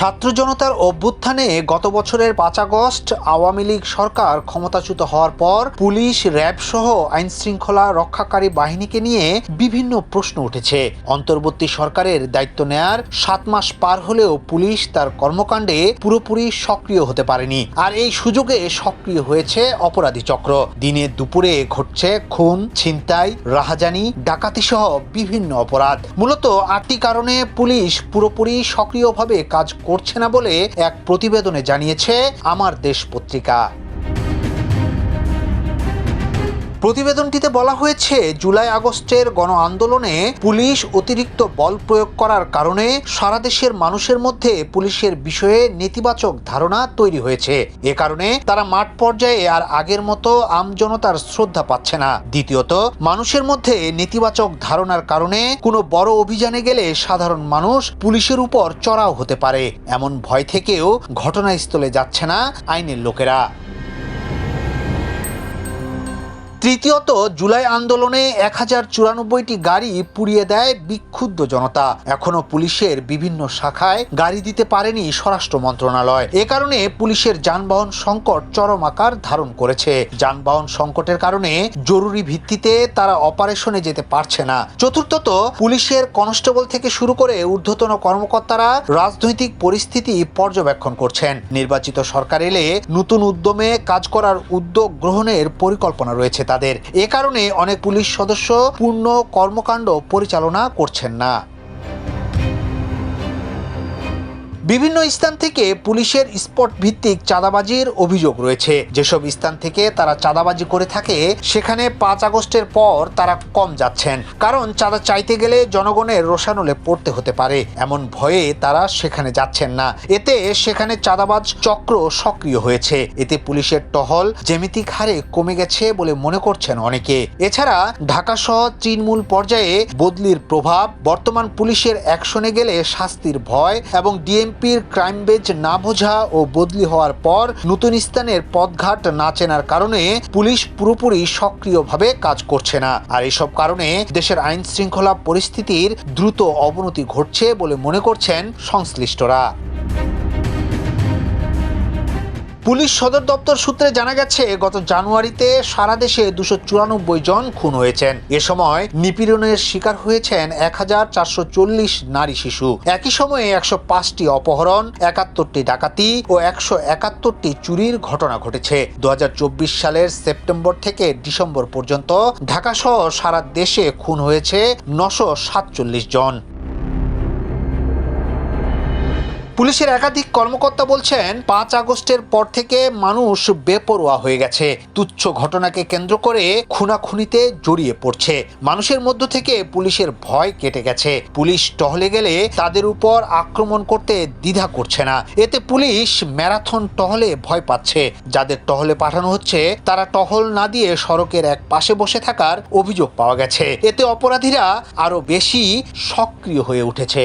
ছাত্র জনতার অভ্যুত্থানে গত বছরের পাঁচ আগস্ট আওয়ামী লীগ সরকার ক্ষমতাচ্যুত হওয়ার পর পুলিশ, র্যাব সহ আইন শৃঙ্খলা রক্ষাকারী বাহিনীকে নিয়ে বিভিন্ন প্রশ্ন উঠেছে। অন্তর্বর্তী সরকারের দায়িত্ব নেয়ার সাত মাস পার হলেও পুলিশ তার কর্মকাণ্ডে পুরোপুরি সক্রিয় হতে পারেনি। আর এই সুযোগে সক্রিয় হয়েছে অপরাধী চক্র। দিনে দুপুরে ঘটছে খুন, ছিনতাই, রাহাজানি ডাকাতি সহ বিভিন্ন অপরাধ। মূলত আটটি কারণে পুলিশ পুরোপুরি সক্রিয়ভাবে কাজ করছে না বলে এক প্রতিবেদনে জানিয়েছে আমার দেশ পত্রিকা। প্রতিবেদনটিতে বলা হয়েছে, জুলাই আগস্টের গণ আন্দোলনে পুলিশ অতিরিক্ত বল প্রয়োগ করার কারণে সারা দেশের মানুষের মধ্যে পুলিশের বিষয়ে নেতিবাচক ধারণা তৈরি হয়েছে। এ কারণে তারা মাঠ পর্যায়ে আর আগের মতো আমজনতার শ্রদ্ধা পাচ্ছে না। দ্বিতীয়ত, মানুষের মধ্যে নেতিবাচক ধারণার কারণে কোনো বড় অভিযানে গেলে সাধারণ মানুষ পুলিশের উপর চড়াও হতে পারে। এমন ভয় থেকেও ঘটনাস্থলে যাচ্ছে না আইনের লোকেরা। তৃতীয়ত, জুলাই আন্দোলনে এক হাজার চুরানব্বইটি গাড়ি পুড়িয়ে দেয় বিক্ষুব্ধ জনতা। এখনও পুলিশের বিভিন্ন শাখায় গাড়ি দিতে পারেনি স্বরাষ্ট্র মন্ত্রণালয়। এ কারণে পুলিশের যানবাহন সংকট চরম আকার ধারণ করেছে। যানবাহন সংকটের কারণে জরুরি ভিত্তিতে তারা অপারেশনে যেতে পারছে না। চতুর্থত, পুলিশের কনস্টেবল থেকে শুরু করে ঊর্ধ্বতন কর্মকর্তারা রাজনৈতিক পরিস্থিতি পর্যবেক্ষণ করছেন। নির্বাচিত সরকার এলে নতুন উদ্যমে কাজ করার উদ্যোগ গ্রহণের পরিকল্পনা রয়েছে তাদের। এ কারণে অনেক পুলিশ সদস্য পূর্ণ কর্মকাণ্ড পরিচালনা করছেন না। বিভিন্ন স্থান থেকে পুলিশের স্পট ভিত্তিক চাঁদাবাজির অভিযোগ রয়েছে। যেসব স্থান থেকে তারা চাঁদাবাজি করে থাকে, সেখানে পাঁচ আগস্টের পর তারা কম যাচ্ছেন। কারণ চাঁদা চাইতে গেলে জনগণের রোষানলে পড়তে হতে পারে। এমন ভয়ে তারা সেখানে যাচ্ছেন না। এতে সেখানে চাঁদাবাজ চক্র সক্রিয় হয়েছে। এতে পুলিশের টহল জ্যামিতিক হারে কমে গেছে বলে মনে করছেন অনেকে। এছাড়া ঢাকা সহ তৃণমূল পর্যায়ে বদলির প্রভাব, বর্তমান পুলিশের অ্যাকশনে গেলে শাস্তির ভয় এবং ডিএমপির ক্রাইম বেঞ্চ না বোঝা ও বদলি হওয়ার পর নতুন স্থানের পথঘাট না চেনার কারণে পুলিশ পুরোপুরি সক্রিয়ভাবে কাজ করছে না। আর এসব কারণে দেশের আইন শৃঙ্খলা পরিস্থিতির দ্রুত অবনতি ঘটছে বলে মনে করছেন সংশ্লিষ্টরা। পুলিশ সদর দপ্তর সূত্রে জানা গেছে, গত জানুয়ারিতে সারা দেশে দুশো চুরানব্বই জন খুন হয়েছেন। এ সময় নিপীড়নের শিকার হয়েছেন এক হাজার চারশো চল্লিশ নারী শিশু। একই সময়ে একশো পাঁচটি অপহরণ, একাত্তরটি ডাকাতি ও একশো একাত্তরটি চুরির ঘটনা ঘটেছে। দু হাজার চব্বিশ সালের সেপ্টেম্বর থেকে ডিসেম্বর পর্যন্ত ঢাকা সহ সারা দেশে খুন হয়েছে নশো সাতচল্লিশ জন। পুলিশের একাধিক কর্মকর্তা বলছেন, পাঁচ আগস্টের পর থেকে মানুষ বেপরোয়া হয়ে গেছে। তুচ্ছ ঘটনাকে কেন্দ্র করে খুনাখুনিতে জড়িয়ে পড়ছে। মানুষের মধ্য থেকে পুলিশের ভয় কেটে গেছে। পুলিশ টহলে গেলে তাদের উপর আক্রমণ করতে দ্বিধা করছে না। এতে পুলিশ ম্যারাথন টহলে ভয় পাচ্ছে। যাদের টহলে পাঠানো হচ্ছে, তারা টহল না দিয়ে সড়কের এক পাশে বসে থাকার অভিযোগ পাওয়া গেছে। এতে অপরাধীরা আরও বেশি সক্রিয় হয়ে উঠেছে।